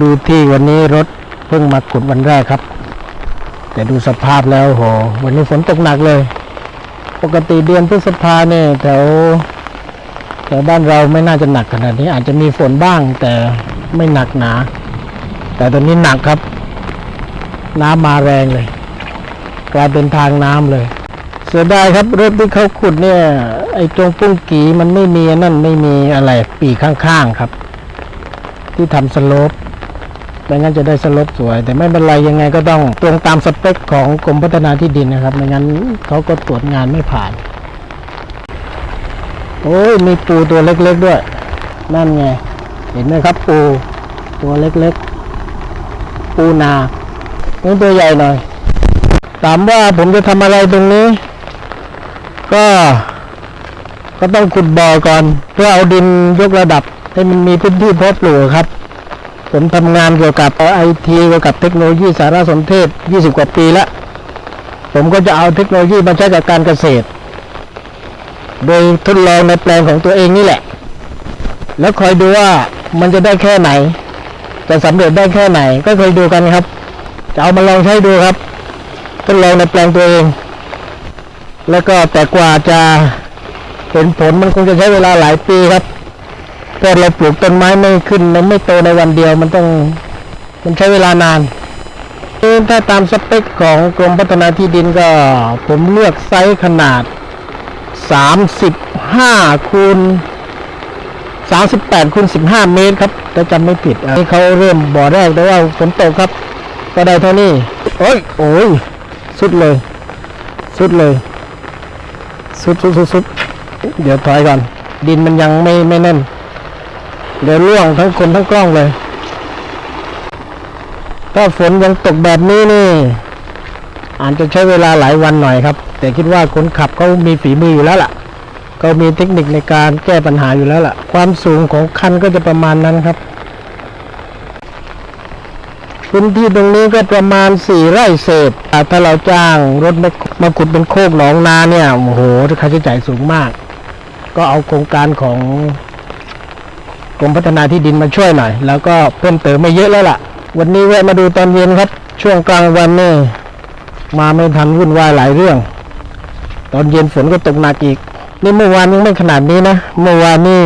ดูที่วันนี้รถเพิ่งมาขุดวันแรกครับ แต่ดูสภาพแล้วโห วันนี้ฝนตกหนักเลย ปกติเดือนพฤษภาเนี่ยแถวแถวบ้านเราไม่น่าจะหนักขนาดนี้อาจจะมีฝนบ้างแต่ไม่หนักหนา แต่ตอนนี้หนักครับ น้ำมาแรงเลย กลายเป็นทางน้ำเลย เสียดายครับรถที่เขาขุดเนี่ย ไอ้ตรงปุ้งกีมันไม่มีนั่นไม่มีอะไรปีข้างๆครับ ที่ทำสโลป ไม่งั้นจะได้สลปสวย แต่ไม่เป็นไรยังไงก็ต้องตรงตามสเปคของกรมพัฒนาที่ดินนะครับ ไม่งั้นเขาก็ตรวจงานไม่ผ่าน โอ้ยมีปูตัวเล็กๆด้วย นั่นไง เห็นไหมครับ ปูตัวเล็กๆ ปูนานี่ตัวใหญ่หน่อย ถามว่าผมจะทำอะไรตรงนี้ ก็ ก็ต้องขุดบ่อก่อน เพื่อเอาดินยกระดับให้มันมีพื้นที่เพาะปลูกครับ ผมทำงานเกี่ยวกับไอทีเกี่ยวกับเทคโนโลยีสารสนเทศ 20 กว่าปีแล้ว ผมก็จะเอาเทคโนโลยีมาใช้กับการเกษตร โดยทดลองในแปลงของตัวเองนี่แหละ แล้วคอยดูว่ามันจะได้แค่ไหน จะสำเร็จได้แค่ไหน ก็คอยดูกันครับ จะเอามาลองใช้ดูครับทดลองในแปลงตัวเอง แล้วก็แต่กว่าจะเห็นผลมันคงจะใช้เวลาหลายปีครับ เพราเราปลูกต้นไม้ไม่ขึ้นมันไม่โตในวันเดียวมันต้องมันใช้เวลานานถ้าตามสเปคของกรมพัฒนาที่ดินก็ผมเลือกไซส์ขนาด 35คูณ38คูณ15 เมตรครับถ้าจำไม่ผิดอันนี้เขาเริ่มบ่อแรกแต่ว่าฝนตกครับ ก็ได้เท่านี้โอ้ยโอ้ยสุดเลย สุดเลย สุดสุดสุดสุดเดี๋ยวถอยก่อน ดินมันยังไม่ไม่แน่น เดี๋ยวล่วงทั้งคนทั้งกล้องเลย ถ้าฝนยังตกแบบนี้นี่อาจจะใช้เวลาหลายวันหน่อยครับ แต่คิดว่าคนขับเขามีฝีมืออยู่แล้วล่ะเขามีเทคนิคในการแก้ปัญหาอยู่แล้วล่ะ ความสูงของคันก็จะประมาณนั้นครับ พื้นที่ตรงนี้ก็ประมาณสี่ไร่เศษ ถ้าเราจ้างรถมามาขุดเป็นโคกหนองนาเนี่ย โอ้โหค่าใช้จ่ายสูงมาก ก็เอาโครงการของ รมพัฒนาที่ดินมาช่วยหน่อย แล้วก็เพิ่มเติมไม่เยอะแล้วล่ะ วันนี้แวะมาดูตอนเย็นครับ ช่วงกลางวันนี่มาไม่ทันวุ่นวายหลายเรื่อง ตอนเย็นฝนก็ตกหนักอีก นี่เมื่อวานยังไม่ขนาดนี้นะเมื่อวานนี่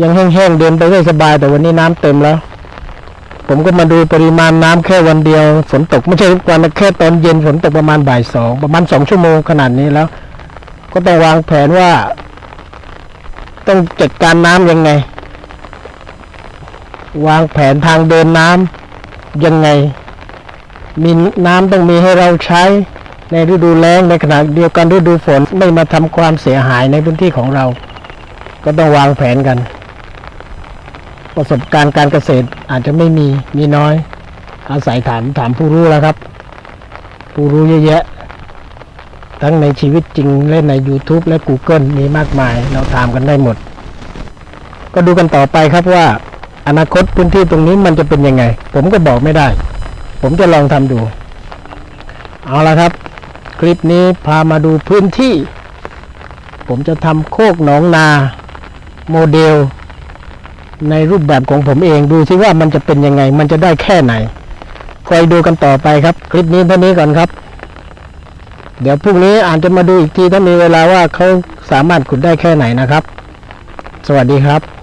ยังแห้งๆเดินไปได้สบาย แต่วันนี้น้ำเต็มแล้ว ผมก็มาดูปริมาณน้ำแค่วันเดียว ฝนตกไม่ใช่ทุกวันนะแค่ตอนเย็นฝนตกประมาณบ่ายสองประมาณสองชั่วโมงขนาดนี้แล้ว ก็ต้องวางแผนว่า ต้องจัดการน้ำยังไง วางแผนทางเดินน้ำยังไง มีน้ำต้องมีให้เราใช้ในฤดูแล้งในขณะเดียวกันฤดูฝนไม่มาทำความเสียหายในพื้นที่ของเรา ก็ต้องวางแผนกัน ประสบการณ์การเกษตรอาจจะไม่มีมีน้อย อาศัยถามถามผู้รู้แล้วครับ ผู้รู้เยอะแยะ ทั้งในชีวิตจริงและใน YouTube และ Google มีมากมายเราถามกันได้หมด ก็ดูกันต่อไปครับว่า อนาคตพื้นที่ตรงนี้มันจะเป็นยังไง ผมก็บอกไม่ได้ ผมจะลองทำดู เอาละครับ คลิปนี้พามาดูพื้นที่ ผมจะทำโคกหนองนาโมเดล ในรูปแบบของผมเองดูซิว่ามันจะเป็นยังไง มันจะได้แค่ไหนคอยดูกันต่อไปครับ คลิปนี้เท่านี้ก่อนครับ เดี๋ยวพรุ่งนี้อาจจะมาดูอีกทีถ้ามีเวลาว่าเขาสามารถขุดได้แค่ไหนนะครับ สวัสดีครับ